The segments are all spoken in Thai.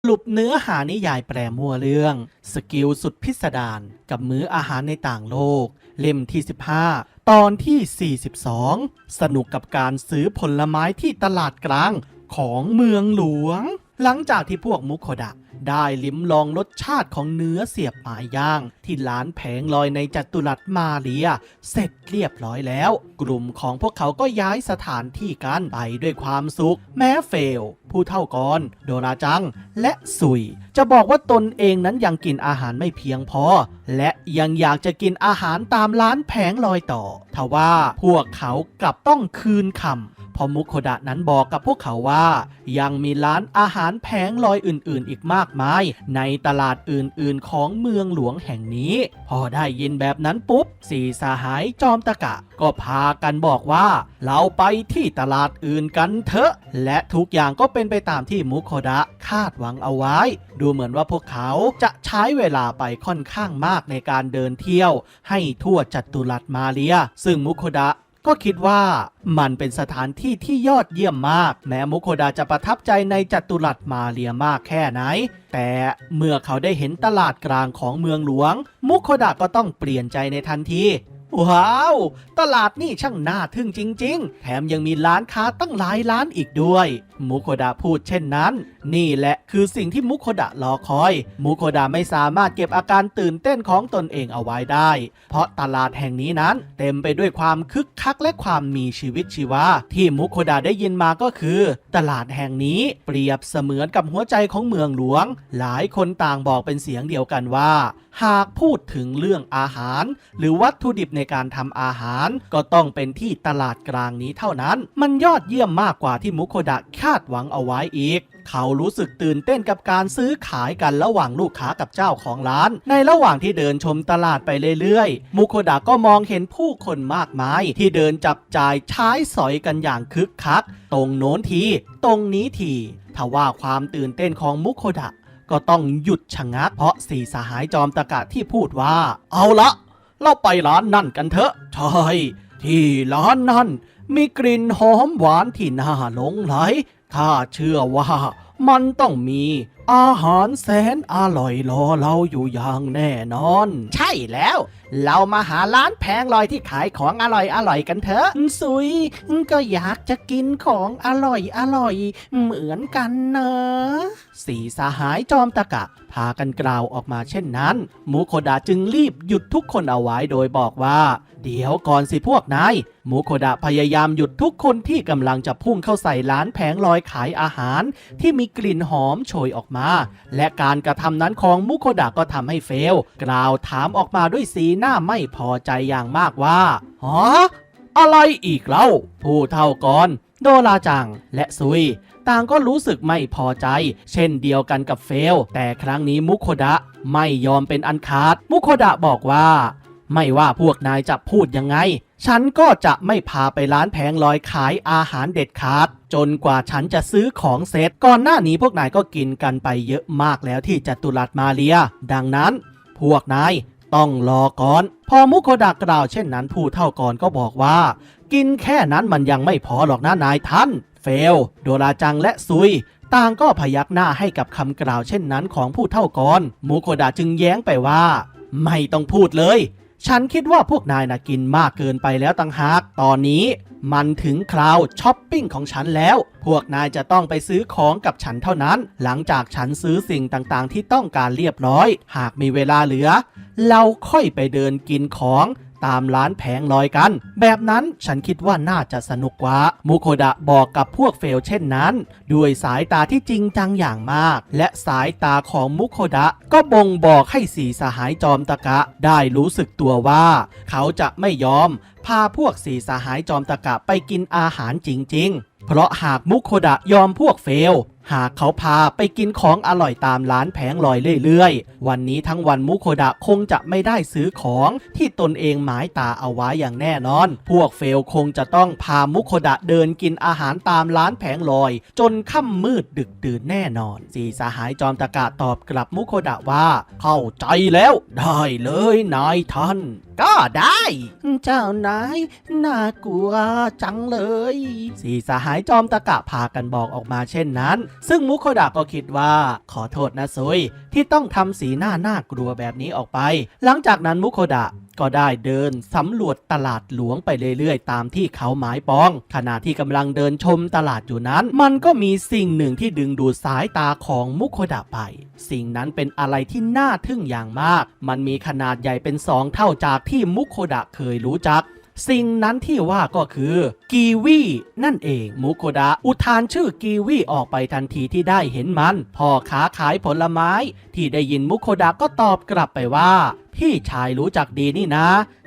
สรุปเนื้อหานิยายแปลมัวเรื่อง สกิลสุดพิสดารกับมื้ออาหารในต่างโลก เล่มที่ 15 ตอนที่ 42 สนุกกับการซื้อผลไม้ที่ตลาดกลางของเมืองหลวง หลังจากที่พวกมุโคดะ ได้ลิ้มลองรสชาติของเนื้อเสียบหมายย่าง ที่ร้านแผงลอยในจัตุรัสมาเรีย เสร็จเรียบร้อยแล้ว กลุ่มของพวกเขาก็ย้ายสถานที่กันไปด้วยความสุข แม้เฟล ผู้เท่ากรโดราจัง และสุย จะบอกว่าตนเองนั้นยังกินอาหารไม่เพียงพอ และยังอยากจะกินอาหารตามร้านแผงลอยต่อทว่าพวกเขากลับต้องคืนคำ พอมุโคดะนั้นบอกกับพวกเขาว่า ยังมีร้านอาหารแผงลอยอื่นๆ อีกมากมาย ในตลาดอื่นๆ ของเมืองหลวงแห่งนี้ พอได้ยินแบบนั้นปุ๊บสี่สหายจอมตะกะ ก็พากันบอกว่า เราไปที่ตลาดอื่นกันเถอะ และทุกอย่างก็เป็นไปตามที่มุโคดะคาดหวังเอาไว้ ดูเหมือนว่าพวกเขาจะใช้เวลาไปค่อนข้างมากในการเดินเที่ยว ให้ทั่วจัตุรัสมาเรีย ซึ่งมุโคดะ ก็คิดว่ามันเป็นสถานที่ที่ยอดเยี่ยมมาก แม้มุโคดาจะประทับใจในจัตุรัสมาเรียมากแค่ไหน แต่เมื่อเขาได้เห็นตลาดกลางของเมืองหลวง มุโคดาก็ต้องเปลี่ยนใจในทันที ว้าว ตลาดนี่ช่างน่าทึ่งจริง ๆ แถมยังมีร้านค้าตั้งหลายร้านอีกด้วย มุโคดะพูดเช่นนั้น นี่แหละคือสิ่งที่มุโคดะรอคอย มุโคดะไม่สามารถเก็บอาการตื่นเต้นของตนเองเอาไว้ได้ เพราะตลาดแห่งนี้นั้น เต็มไปด้วยความคึกคักและความมีชีวิตชีวา ที่มุโคดะได้ยินมาก็คือ ตลาดแห่งนี้เปรียบเสมือนกับหัวใจของเมืองหลวง หลายคนต่างบอกเป็นเสียงเดียวกันว่า หากพูดถึงเรื่องอาหาร หรือวัตถุดิบในการทำอาหาร ก็ต้องเป็นที่ตลาดกลางนี้เท่านั้น มันยอดเยี่ยมมากกว่าที่มุโคดะคาดหวังเอาไว้อีกเขารู้สึกตื่นเต้นกับการซื้อขายกันระหว่างลูกค้ากับเจ้าของร้าน ในระหว่างที่เดินชมตลาดไปเรื่อยๆ มุโคดะก็มองเห็นผู้คนมากมาย ที่เดินจับจ่ายใช้สอยกันอย่างคึกคัก ตรงโน้นที ตรงนี้ทีทว่าความตื่นเต้นของมุโคดะ ก็ต้องหยุดชะงักเพราะสี่สหายจอมตะกะที่พูดว่า เอาละ เราไปร้านนั่นกันเถอะ ใช่ ที่ร้านนั่น มีกลิ่นหอมหวานที่น่าหลงไหล ข้าเชื่อว่ามันต้องมีอาหารแสนอร่อยรอเราอยู่อย่างแน่นอน ใช่แล้วเรามาหาร้านแพงลอยที่ขายของอร่อยอร่อยกันเถอะสุย ก็อยากจะกินของอร่อยอร่อยเหมือนกันเนอะสีสหายจอมตะกะ พากันกล่าวออกมาเช่นนั้นมุโคดะจึงรีบหยุดทุกคนเอาไว้โดยบอกว่า เดี๋ยวก่อนสิพวกนายมุโคดะพยายามหยุดทุกคนที่กำลังจะพุ่งเข้าใส่ร้านแผงลอยขายอาหาร ที่มีกลิ่นหอมโชยออกมา และการกระทำนั้นของมุโคดะก็ทำให้เฟล กล่าวถามออกมาด้วยสีหน้าไม่พอใจอย่างมากว่าฮะอะไรอีกเล่า ผู้เท่ากรโดราจังและซุย ต่างก็รู้สึกไม่พอใจ เช่นเดียวกันกับเฟล แต่ครั้งนี้มุโคดะไม่ยอมเป็นอันขาด มุโคดะบอกว่า ไม่ว่าพวกนายจะพูดยังไง ฉันก็จะไม่พาไปร้านแผงลอยขายอาหารเด็ดขาด จนกว่าฉันจะซื้อของเสร็จ ก่อนหน้านี้พวกนายก็กินกันไปเยอะมากแล้วที่จัตุรัสมาเรีย ดังนั้น พวกนาย ต้องรอก่อน พอมุโคดะกล่าวเช่นนั้นผู้เท่าก่อนก็บอกว่า กินแค่นั้นมันยังไม่พอหรอกนะนายท่าน เฟล โดราจังและซุย ต่างก็พยักหน้าให้กับคำกล่าวเช่นนั้นของผู้เท่าก่อนมุโคดะจึงแย้งไปว่า ไม่ต้องพูดเลย ฉันคิดว่าพวกนายนะกินมากเกินไปแล้วต่างหาก ตอนนี้มันถึงคราวช้อปปิ้งของฉันแล้ว พวกนายจะต้องไปซื้อของกับฉันเท่านั้น หลังจากฉันซื้อสิ่งต่างๆ ที่ต้องการเรียบร้อย หากมีเวลาเหลือ เราค่อยไปเดินกินของ ตามร้านแผงลอยกัน แบบนั้นฉันคิดว่าน่าจะสนุกกว่ามุโคดะบอกกับพวกเฟลเช่นนั้น ด้วยสายตาที่จริงจังอย่างมาก และสายตาของมุโคดะก็บ่งบอกให้สีสหายจอมตะกะได้รู้สึกตัวว่า เขาจะไม่ยอม พาพวกสีสหายจอมตะกะไปกินอาหารจริง ๆ เพราะหากมุโคดะยอมพวกเฟล หากเขาพาไปกินของอร่อยตามร้านแผงลอยเรื่อยๆ วันนี้ทั้งวันมุโคดะคงจะไม่ได้ซื้อของที่ตนเองหมายตาเอาไว้อย่างแน่นอน พวกเฟลคงจะต้องพามุโคดะเดินกินอาหารตามร้านแผงลอย จนค่ำมืดดึกดื่นแน่นอน สีสหายจอมตะกะตอบกลับมุโคดะว่า เข้าใจแล้ว ได้เลยนายท่านก็ได้ เจ้านายน่ากลัวจังเลยสีสหายจอมตะกะพากันบอกออกมาเช่นนั้น ซึ่งมุโคดะก็คิดว่า ขอโทษนะซุยที่ต้องทำสีหน้าน่ากลัวแบบนี้ออกไป หลังจากนั้นมุโคดะ ก็ได้เดินสำรวจตลาดหลวงไปเรื่อยๆ ตามที่เขาหมายปอง ขณะที่กำลังเดินชมตลาดอยู่นั้น มันก็มีสิ่งหนึ่งที่ดึงดูดสายตาของมุโคดะไป สิ่งนั้นเป็นอะไรที่น่าทึ่งอย่างมาก มันมีขนาดใหญ่เป็นสองเท่าจากที่มุโคดะเคยรู้จักสิ่งนั้นที่ว่าก็คือกีวีนั่นเองมุโคดะอุทานชื่อกีวีออกไปทันทีที่ได้เห็นมันพ่อค้าขายผลไม้ ที่ได้ยินมุโคดะก็ตอบกลับไปว่า พี่ชายรู้จักดีนี่นะ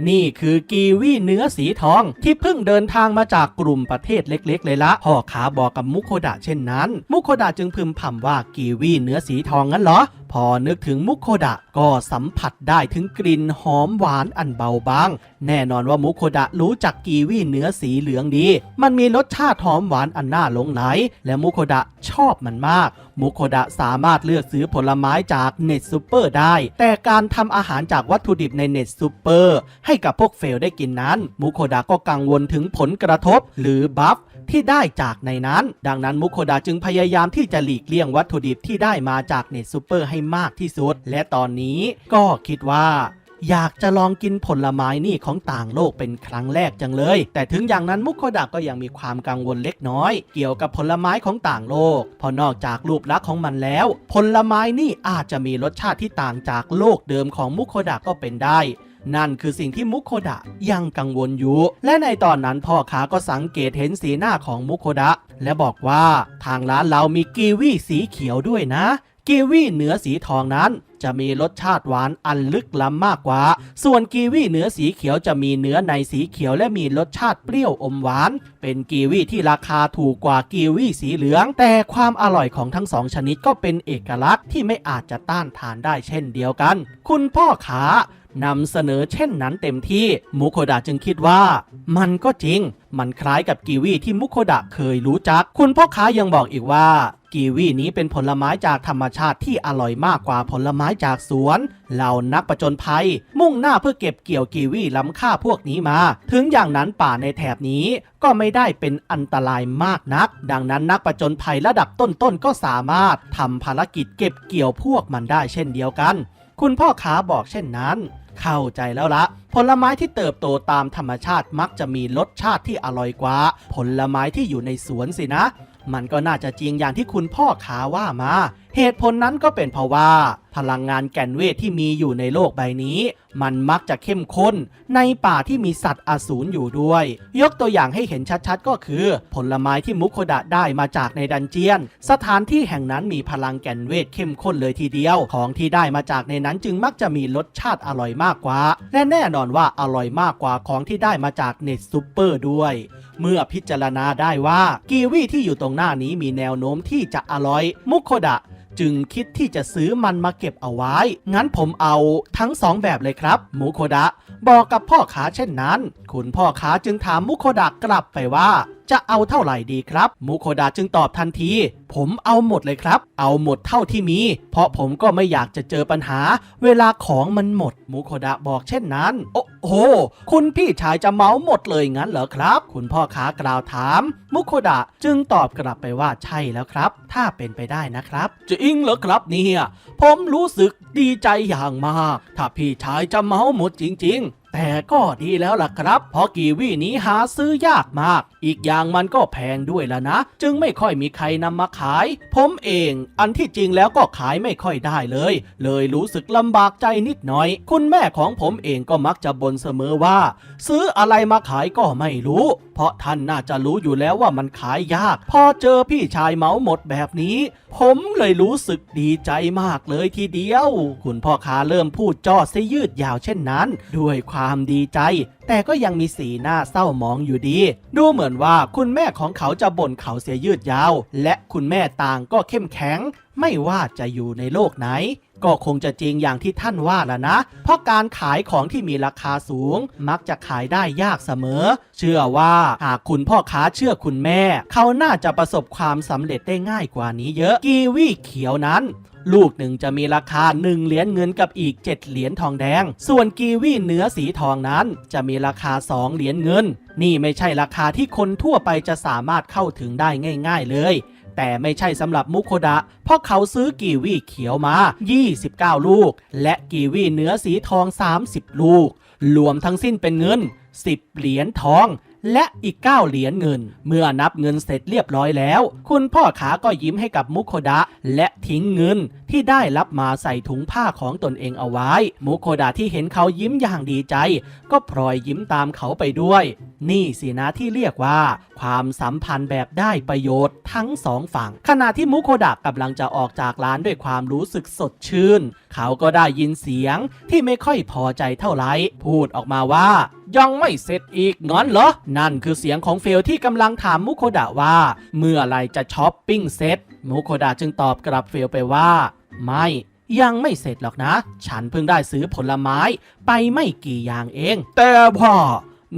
นี่คือกีวีเนื้อสีทองที่เพิ่งเดินทางมาจากกลุ่มประเทศเล็ก ๆ เลยละพ่อค้าบอกกับมุโคดะเช่นนั้น มุโคดะจึงพึมพำว่ากีวีเนื้อสีทองงั้นเหรอ พอนึกถึงมุโคดะก็สัมผัสได้ถึงกลิ่นหอมหวานอันเบาบาง แน่นอนว่ามุโคดะรู้จักกีวีเนื้อสีเหลืองดี มันมีรสชาติหอมหวานอันน่าหลงไหล และมุโคดะชอบมันมาก มุโคดะสามารถเลือกซื้อผลไม้จากเน็ตซูเปอร์ได้ แต่การทำอาหารจากวัตถุดิบในเน็ตซูเปอร์ให้กับพวกเฟลได้กินนั้น มุโคดะก็กังวลถึงผลกระทบหรือบัฟที่ได้จากในนั้น ดังนั้นมุโคดะจึงพยายามที่จะหลีกเลี่ยงวัตถุดิบที่ได้มาจากเน็ตซูเปอร์ให้มากที่สุด และตอนนี้ก็คิดว่า อยากจะลองกินผลไม้นี่ของต่างโลกเป็นครั้งแรกจังเลย แต่ถึงอย่างนั้นมุโคดะก็ยังมีความกังวลเล็กน้อย เกี่ยวกับผลไม้ของต่างโลกเพราะนอกจากรูปลักษณ์ของมันแล้ว ผลไม้นี่อาจจะมีรสชาติที่ต่างจากโลกเดิมของมุโคดะก็เป็นได้นั่นคือสิ่งที่มุโคดะยังกังวลอยู่ และในตอนนั้นพ่อค้าก็สังเกตเห็นสีหน้าของมุโคดะ และบอกว่าทางร้านเรามีกีวีสีเขียวด้วยนะ กีวีเนื้อสีทองนั้น จะมีรสชาติหวานอันลึกล้ำมากกว่า ส่วนกีวีเนื้อสีเขียวจะมีเนื้อในสีเขียวและมีรสชาติเปรี้ยวอมหวาน เป็นกีวีที่ราคาถูกกว่ากีวีสีเหลือง แต่ความอร่อยของทั้งสองชนิดก็เป็นเอกลักษณ์ที่ไม่อาจจะต้านทานได้เช่นเดียวกัน คุณพ่อขา นำเสนอเช่นนั้นเต็มที่มุโคดะจึงคิดว่า มันก็จริง มันคล้ายกับกีวีที่มุโคดะเคยรู้จัก คุณพ่อค้ายังบอกอีกว่ากีวีนี้เป็นผลไม้จากธรรมชาติที่อร่อยมากกว่าผลไม้จากสวน เหล่านักประจนภัย มุ่งหน้าเพื่อเก็บเกี่ยวกีวีล้ำค่าพวกนี้มา ถึงอย่างนั้นป่าในแถบนี้ก็ไม่ได้เป็นอันตรายมากนัก ดังนั้นนักประจนภัยระดับต้นๆก็สามารถทำภารกิจเก็บเกี่ยวพวกมันได้เช่นเดียวกัน คุณพ่อค้าบอกเช่นนั้น เข้าใจแล้วละ ผลไม้ที่เติบโตตามธรรมชาติมักจะมีรสชาติที่อร่อยกว่า ผลไม้ที่อยู่ในสวนสินะ มันก็น่าจะจริงอย่างที่คุณพ่อขาว่ามา เหตุผลนั้นก็เป็นเพราะว่า พลังงานแก่นเวทที่มีอยู่ในโลกใบนี้ มันมักจะเข้มข้นในป่าที่มีสัตว์อสูรอยู่ด้วย ยกตัวอย่างให้เห็นชัดๆ ก็คือ ผลไม้ที่มุโคดะได้มาจากในดันเจียน สถานที่แห่งนั้นมีพลังแก่นเวทเข้มข้นเลยทีเดียว ของที่ได้มาจากในนั้นจึงมักจะมีรสชาติอร่อยมากกว่า และแน่นอนว่าอร่อยมากกว่าของที่ได้มาจากเน็ตซูเปอร์ด้วยเมื่อพิจารณาได้ว่ากีวีที่อยู่ตรงหน้านี้มีแนวโน้มที่จะอร่อย มุโคดะ จึงคิดที่จะซื้อมันมาเก็บเอาไว้ งั้นผมเอาทั้งสองแบบเลยครับมุโคดะ บอกกับพ่อค้าเช่นนั้น คุณพ่อค้าจึงถามมุโคดะกลับไปว่า จะเอาเท่าไหร่ดีครับ มุโคดะจึงตอบทันที ผมเอาหมดเลยครับ เอาหมดเท่าที่มี เพราะผมก็ไม่อยากจะเจอปัญหา เวลาของมันหมด มุโคดะบอกเช่นนั้น โอ้โห คุณพี่ชายจะเมาหมดเลยงั้นเหรอครับ คุณพ่อค้ากล่าวถาม มุโคดะจึงตอบกลับไปว่าใช่แล้วครับ ถ้าเป็นไปได้นะครับจริงเหรอครับเนี่ยผมรู้สึกดีใจอย่างมาก ถ้าพี่ชายจะเมาหมดจริง ๆ แต่ก็ดีแล้วล่ะครับ เพราะกีวีนี้หาซื้อยากมาก อีกอย่างมันก็แพงด้วยละนะ จึงไม่ค่อยมีใครนำมาขาย ผมเอง อันที่จริงแล้วก็ขายไม่ค่อยได้เลย เลยรู้สึกลำบากใจนิดหน่อย คุณแม่ของผมเองก็มักจะบ่นเสมอว่า ซื้ออะไรมาขายก็ไม่รู้ เพราะท่านน่าจะรู้อยู่แล้วว่ามันขายยาก พอเจอพี่ชายเมาหมดแบบนี้ ผมเลยรู้สึกดีใจมากเลยทีเดียว คุณพ่อค้าเริ่มพูดจอดซะยืดยาวเช่นนั้น ด้วยความความดีใจ แต่ก็ยังมีสีหน้าเศร้าหมองอยู่ดี ดูเหมือนว่าคุณแม่ของเขาจะบ่นเขาเสียยืดยาว และคุณแม่ต่างก็เข้มแข็ง ไม่ว่าจะอยู่ในโลกไหน ก็คงจะจริงอย่างที่ท่านว่าล่ะนะ เพราะการขายของที่มีราคาสูง มักจะขายได้ยากเสมอ เชื่อว่าหากคุณพ่อค้าเชื่อคุณแม่ เขาน่าจะประสบความสำเร็จได้ง่ายกว่านี้เยอะกีวีเขียวนั้น ลูกหนึ่งจะมีราคา 1 เหรียญเงินกับอีก 7 เหรียญทองแดง ส่วนกีวีเนื้อสีทองนั้น จะมีราคา 2 เหรียญเงิน นี่ไม่ใช่ราคาที่คนทั่วไปจะสามารถเข้าถึงได้ง่าย ๆ เลยแต่ไม่ใช่สำหรับมุโคดะ เพราะเขาซื้อกีวีเขียวมา 29 ลูก และกีวีเนื้อสีทอง 30 ลูก รวมทั้งสิ้นเป็นเงิน 10 เหรียญทอง และอีก 9 เหรียญเงิน เมื่อนับเงินเสร็จเรียบร้อยแล้ว คุณพ่อขาก็ยิ้มให้กับมุโคดะ และทิ้งเงินที่ได้รับมาใส่ถุงผ้าของตนเองเอาไว้ มุโคดะที่เห็นเขายิ้มอย่างดีใจ ก็พลอยยิ้มตามเขาไปด้วย นี่สินะที่เรียกว่า ความสัมพันธ์แบบได้ประโยชน์ทั้งสองฝั่ง ขณะที่มุโคดะกำลังจะออกจากร้านด้วยความรู้สึกสดชื่น เขาก็ได้ยินเสียงที่ไม่ค่อยพอใจเท่าไหร่พูดออกมาว่า ยังไม่เสร็จอีกงั้นเหรอ นั่นคือเสียงของเฟลที่กำลังถามมุโคดะว่า เมื่อไรจะช้อปปิ้งเสร็จ มุโคดะจึงตอบกลับเฟลไปว่า ไม่ยังไม่เสร็จหรอกนะ ฉันเพิ่งได้ซื้อผลไม้ไปไม่กี่อย่างเอง แต่พ่อ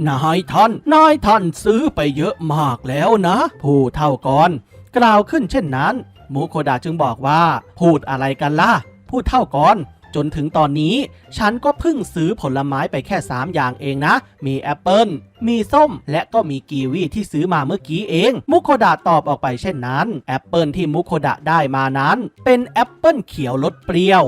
นายท่านนายท่านซื้อไปเยอะมากแล้วนะ ผู้เท่าก่อนกล่าวขึ้นเช่นนั้นมุโคดะจึงบอกว่า พูดอะไรกันล่ะผู้เท่าก่อน จนถึงตอนนี้ ฉันก็เพิ่งซื้อผลไม้ไปแค่ 3 อย่างเองนะ มีแอปเปิลมีส้ม และก็มีกีวีที่ซื้อมาเมื่อกี้เอง มุโคดะตอบออกไปเช่นนั้น แอปเปิลที่มุโคดะได้มานั้น เป็นแอปเปิลเขียวรสเปรี้ยว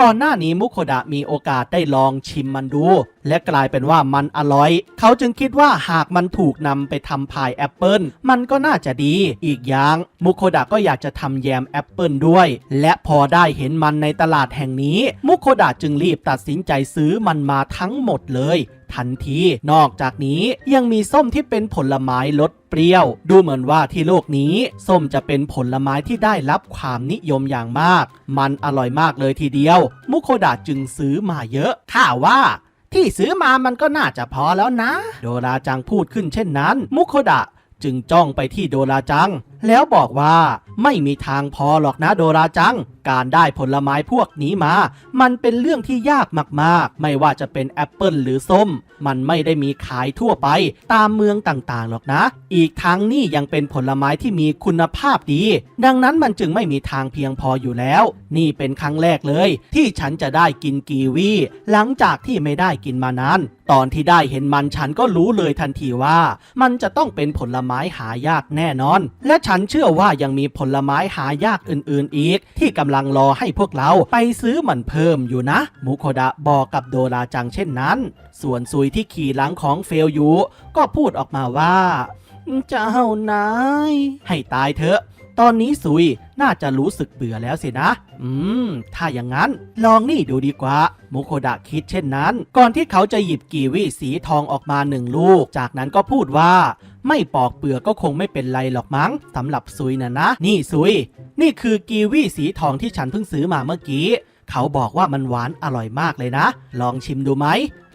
ก่อนหน้านี้มุโคดะมีโอกาสได้ลองชิมมันดู และกลายเป็นว่ามันอร่อย เขาจึงคิดว่าหากมันถูกนำไปทำพายแอปเปิลมันก็น่าจะดี อีกอย่างมุโคดะก็อยากจะทำแยมแอปเปิลด้วย และพอได้เห็นมันในตลาดแห่งนี้ มุโคดะจึงรีบตัดสินใจซื้อมันมาทั้งหมดเลย ทันที นอกจากนี้ยังมีส้มที่เป็นผลไม้รสเปรี้ยว ดูเหมือนว่าที่โลกนี้ ส้มจะเป็นผลไม้ที่ได้รับความนิยมอย่างมาก มันอร่อยมากเลยทีเดียว มุโคดะจึงซื้อมาเยอะข้าว่าที่ซื้อมามันก็น่าจะพอแล้วนะ โดราจังพูดขึ้นเช่นนั้น มุโคดะจึงจ้องไปที่โดราจัง แล้วบอกว่าไม่มีทางพอหรอกนะโดราจัง การได้ผลไม้พวกนี้มา มันเป็นเรื่องที่ยากมากๆ ไม่ว่าจะเป็นแอปเปิลหรือส้ม มันไม่ได้มีขายทั่วไปตามเมืองต่างๆหรอกนะ อีกทั้งนี่ยังเป็นผลไม้ที่มีคุณภาพดี ดังนั้นมันจึงไม่มีทางเพียงพออยู่แล้ว นี่เป็นครั้งแรกเลย ที่ฉันจะได้กินกีวี หลังจากที่ไม่ได้กินมานานตอนที่ได้เห็นมันฉันก็รู้เลยทันทีว่า มันจะต้องเป็นผลไม้หายากแน่นอน และฉันเชื่อว่ายังมีผลไม้หายากอื่นๆอีก ที่กำลังรอให้พวกเราไปซื้อมันเพิ่มอยู่นะ มุโคดะบอกกับโดราจังเช่นนั้น ส่วนซุยที่ขี่หลังของเฟลอยู่ก็พูดออกมาว่าเจ้านายให้ตายเถอะ ตอนนี้ซุยน่าจะรู้สึกเบื่อแล้วสินะ อืม ถ้าอย่างนั้น ลองนี่ดูดีกว่ามุโคดะคิดเช่นนั้น ก่อนที่เขาจะหยิบกีวีสีทองออกมาหนึ่งลูก จากนั้นก็พูดว่า ไม่ปอกเปลือกก็คงไม่เป็นไรหรอกมั้งสำหรับซุยนะนะ นี่ซุย นี่คือกีวีสีทองที่ฉันเพิ่งซื้อมาเมื่อกี้เขาบอกว่ามันหวานอร่อยมากเลยนะ ลองชิมดูไหม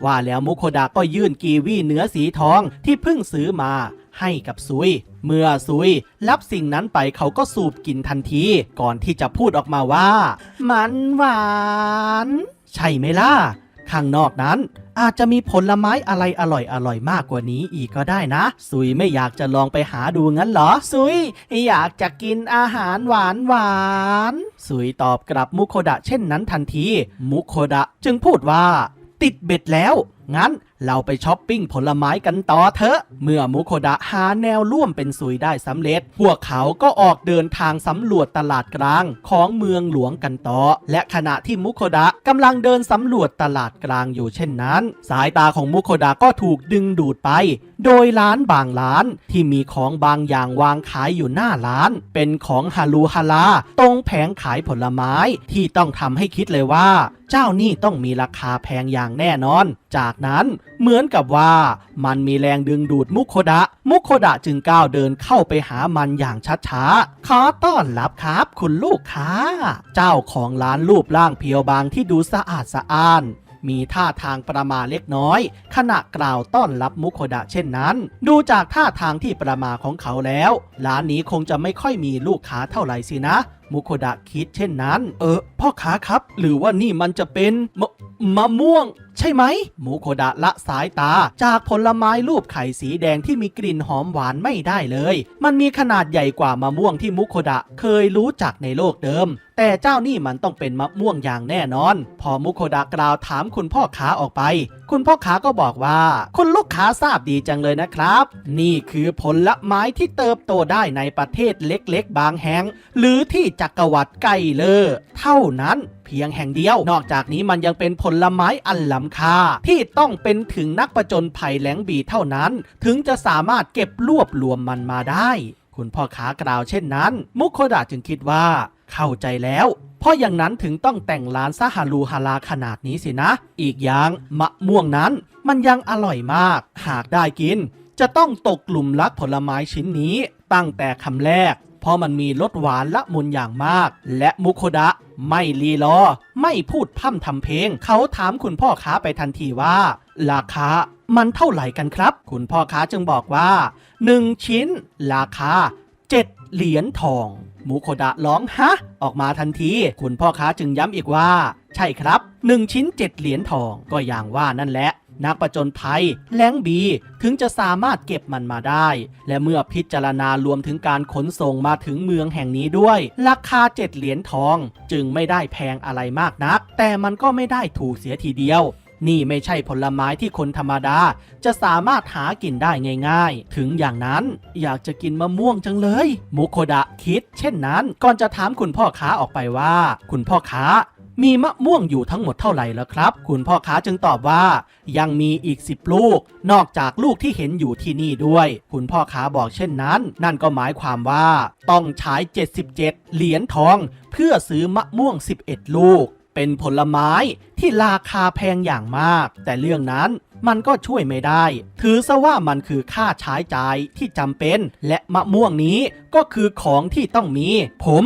ว่าแล้วมุโคดะก็ยื่นกีวีเนื้อสีทองที่เพิ่งซื้อมาให้กับซุย เมื่อซุยรับสิ่งนั้นไปเขาก็สูบกินทันที ก่อนที่จะพูดออกมาว่า มันหวาน ใช่ไหมล่ะ ข้างนอกนั้น อาจจะมีผลไม้อะไรอร่อยอร่อยมากกว่านี้อีกก็ได้นะ ซุยไม่อยากจะลองไปหาดูงั้นเหรอ ซุย อยากจะกินอาหารหวานหวานซุยตอบกลับมุโคดะเช่นนั้นทันที มุโคดะจึงพูดว่า ติดเบ็ดแล้ว งั้น เราไปช้อปปิ้งผลไม้กันต่อเถอะ เมื่อมุโคดะหาแนวร่วมเป็นซุยได้สำเร็จ พวกเขาก็ออกเดินทางสำรวจตลาดกลางของเมืองหลวงกันต่อ และขณะที่มุโคดะกำลังเดินสำรวจตลาดกลางอยู่เช่นนั้น สายตาของมุโคดะก็ถูกดึงดูดไป โดยร้านบางร้านที่มีของบางอย่างวางขายอยู่หน้าร้าน เป็นของฮารูฮาราตรงแผงขายผลไม้ที่ต้องทำให้คิดเลยว่า เจ้านี่ต้องมีราคาแพงอย่างแน่นอน จากนั้นเหมือนกับว่ามันมีแรงดึงดูดมุโคดะ มุโคดะจึงก้าวเดินเข้าไปหามันอย่างช้าๆ ขอต้อนรับครับคุณลูกค้า เจ้าของร้านรูปร่างเพียวบางที่ดูสะอาดสะอ้านมีท่าทางประมาเล็กน้อย ขณะกล่าวต้อนรับมุโคดะเช่นนั้น ดูจากท่าทางที่ประมาของเขาแล้ว ร้านนี้คงจะไม่ค่อยมีลูกค้าเท่าไหร่สินะ มุโคดะคิดเช่นนั้น เออ พ่อค้าครับ หรือว่านี่มันจะเป็นมะมะม่วง ใช่ไหมมุโคดะละสายตา จากผลไม้รูปไข่สีแดงที่มีกลิ่นหอมหวานไม่ได้เลย มันมีขนาดใหญ่กว่ามะม่วงที่มุโคดะเคยรู้จักในโลกเดิม แต่เจ้านี่มันต้องเป็นมะม่วงอย่างแน่นอน พอมุโคดะกล่าวถามคุณพ่อค้าออกไป คุณพ่อค้าก็บอกว่า คุณลูกค้าทราบดีจังเลยนะครับ นี่คือผลไม้ที่เติบโตได้ในประเทศเล็กๆ บางแห่ง หรือที่จักรวรรดิไกลเลอเท่านั้นเพียงแห่งเดียว นอกจากนี้มันยังเป็นผลไม้อันล้ำค่า ที่ต้องเป็นถึงนักประจนภัยแหลงบีเท่านั้น ถึงจะสามารถเก็บรวบรวมมันมาได้ คุณพ่อค้ากล่าวเช่นนั้น มุโคดะจึงคิดว่า เข้าใจแล้วเพราะอย่างนั้นถึงต้องแต่งร้านซาฮารูฮาราขนาดนี้สินะ อีกอย่างมะม่วงนั้นมันยังอร่อยมาก หากได้กิน จะต้องตกกลุ่มรักผลไม้ชิ้นนี้ ตั้งแต่คำแรก เพราะมันมีรสหวานละมุนอย่างมาก และมุโคดะไม่รีรอไม่พูดพร่ำทำเพลง เขาถามคุณพ่อค้าไปทันทีว่า ราคามันเท่าไหร่กันครับ คุณพ่อค้าจึงบอกว่า 1 ชิ้น ราคา 7 เหรียญทองมูโคดะร้องฮะ ออกมาทันที คุณพ่อค้าจึงย้ำอีกว่า ใช่ครับ 1 ชิ้น 7 เหรียญทองก็อย่างว่านั่นแหละ นักประจนภัยแลงบีถึงจะสามารถเก็บมันมาได้ และเมื่อพิจารณารวมถึงการขนส่งมาถึงเมืองแห่งนี้ด้วย ราคา 7 เหรียญทอง จึงไม่ได้แพงอะไรมากนัก แต่มันก็ไม่ได้ถูกเสียทีเดียวนี่ไม่ใช่ผลไม้ที่คนธรรมดา จะสามารถหากินได้ง่ายๆ ถึงอย่างนั้นอยากจะกินมะม่วงจังเลย มุโคดะคิด เช่นนั้น ก่อนจะถามคุณพ่อค้าออกไปว่า คุณพ่อค้า มีมะม่วงอยู่ทั้งหมดเท่าไหร่แล้วครับ คุณพ่อค้าจึงตอบว่า ยังมีอีก 10 ลูก นอกจากลูกที่เห็นอยู่ที่นี่ด้วย คุณพ่อค้าบอกเช่นนั้น นั่นก็หมายความว่า ต้องใช้ 77 เหรียญทอง เพื่อซื้อมะม่วง 11 ลูก เป็นผลไม้ที่ราคาแพงอย่างมาก แต่เรื่องนั้นมันก็ช่วยไม่ได้ ถือซะว่ามันคือค่าใช้จ่ายที่จำเป็น และมะม่วงนี้ก็คือของที่ต้องมี ผม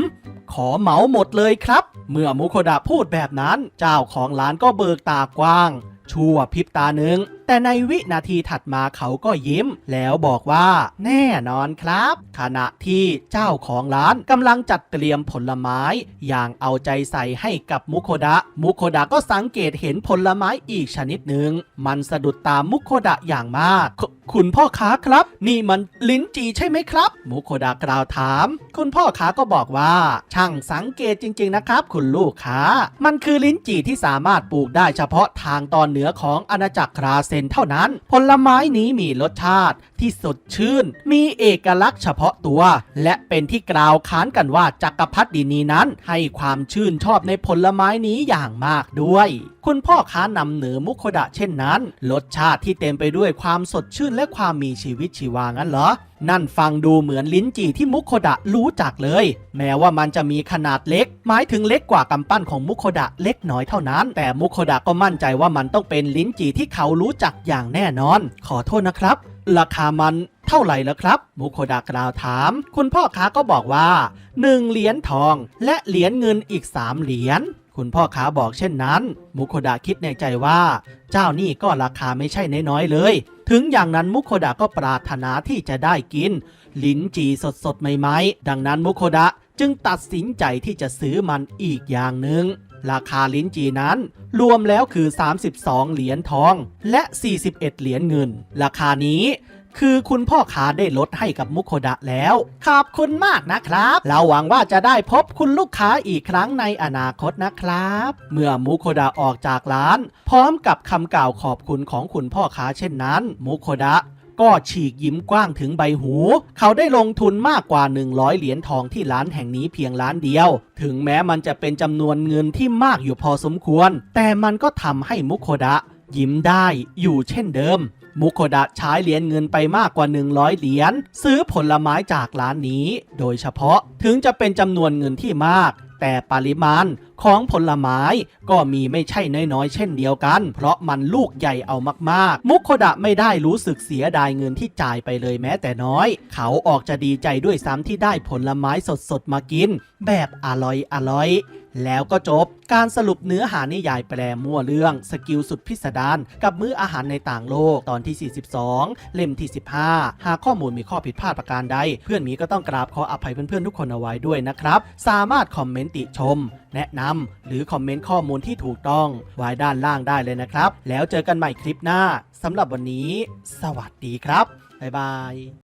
ขอเหมาหมดเลยครับ เมื่อมุโคดะพูดแบบนั้น เจ้าของร้านก็เบิกตากว้าง ชั่วพริบตาหนึ่ง แต่ในวินาทีถัดมาเขาก็ยิ้ม แล้วบอกว่าแน่นอนครับ ขณะที่เจ้าของร้านกำลังจัดเตรียมผลไม้ อย่างเอาใจใส่ให้กับมุโคดะ มุโคดะก็สังเกตเห็นผลไม้อีกชนิดหนึ่ง มันสะดุดตามุโคดะอย่างมาก คุคุณพ่อค้าครับ นี่มันลิ้นจีใช่ไหมครับ มุโคดะกล่าวถาม คุณพ่อค้าก็บอกว่า ช่างสังเกตจริง ๆนะครับ คุณลูกค้า มันคือลิ้นจีที่สามารถปลูกได้เฉพาะทางตอนเหนือของอาณาจักรคราเซนเท่านั้น ผลไม้นี้มีรสชาติ ที่สดชื่น มีเอกลักษณ์เฉพาะตัว และเป็นที่กล่าวขานกันว่าจักรพรรดินีนั้น ให้ความชื่นชอบในผลไม้นี้อย่างมากด้วย คุณพ่อค้านำเหนือมุโคดะเช่นนั้น รสชาติที่เต็มไปด้วยความสดชื่นและความมีชีวิตชีวางั้นเหรอนั่นฟังดูเหมือนลิ้นจี่ที่มุโคดะรู้จักเลย แม้ว่ามันจะมีขนาดเล็ก หมายถึงเล็กกว่ากำปั้นของมุโคดะเล็กน้อยเท่านั้น แต่มุโคดะก็มั่นใจว่ามันต้องเป็นลิ้นจี่ที่เขารู้จักอย่างแน่นอน ขอโทษนะครับ ราคามันเท่าไหร่แล้วครับ มุโคดะกล่าวถาม คุณพ่อค้าก็บอกว่า 1 เหรียญทองและเหรียญเงินอีก 3 เหรียญคุณพ่อค้าบอกเช่นนั้น มุโคดะคิดในใจว่า เจ้านี่ก็ราคาไม่ใช่น้อยๆเลย ถึงอย่างนั้นมุโคดะก็ปรารถนาที่จะได้กิน ลิ้นจีสดๆใหม่ๆ ดังนั้นมุโคดะจึงตัดสินใจที่จะซื้อมันอีกอย่างหนึ่ง ราคาลิ้นจีนั้น รวมแล้วคือ 32 เหรียญทอง และ 41 เหรียญเงิน ราคานี้คือคุณพ่อค้าได้ลดให้กับมุโคดะแล้ว ขอบคุณมากนะครับ เราหวังว่าจะได้พบคุณลูกค้าอีกครั้งในอนาคตนะครับ เมื่อมุโคดะออกจากร้าน พร้อมกับคำกล่าวขอบคุณของคุณพ่อค้าเช่นนั้น มุโคดะ ก็ฉีกยิ้มกว้างถึงใบหู เขาได้ลงทุนมากกว่า 100 เหรียญทองที่ร้านแห่งนี้เพียงร้านเดียว ถึงแม้มันจะเป็นจำนวนเงินที่มากอยู่พอสมควร แต่มันก็ทำให้มุโคดะ ยิ้มได้อยู่เช่นเดิม มุโคดะใช้เหรียญเงินไปมากกว่า 100 เหรียญซื้อผลไม้จากร้านนี้ โดยเฉพาะถึงจะเป็นจำนวนเงินที่มาก แต่ปริมาณของผลไม้ก็มีไม่ใช่น้อยๆ เช่นเดียวกัน เพราะมันลูกใหญ่เอามากๆ มุโคดะไม่ได้รู้สึกเสียดายเงินที่จ่ายไปเลยแม้แต่น้อย เขาออกจะดีใจด้วยซ้ำที่ได้ผลไม้สดๆมากิน แบบอร่อยอร่อย แล้วก็จบการสรุปเนื้อหานิยายแปลมั่วเรื่อง สกิลสุดพิสดารกับมื้ออาหารในต่างโลกตอนที่ 42 เล่มที่ 15 หากข้อมูลมีข้อผิดพลาดประการใด เพื่อนมีก็ต้องกราบขออภัยเพื่อนๆทุกคนเอาไว้ด้วยนะครับ สามารถคอมเมนต์ติชม แนะนำหรือคอมเมนต์ข้อมูลที่ถูกต้อง ไว้ด้านล่างได้เลยนะครับ แล้วเจอกันใหม่คลิปหน้าสำหรับวันนี้ สวัสดีครับบ๊ายบาย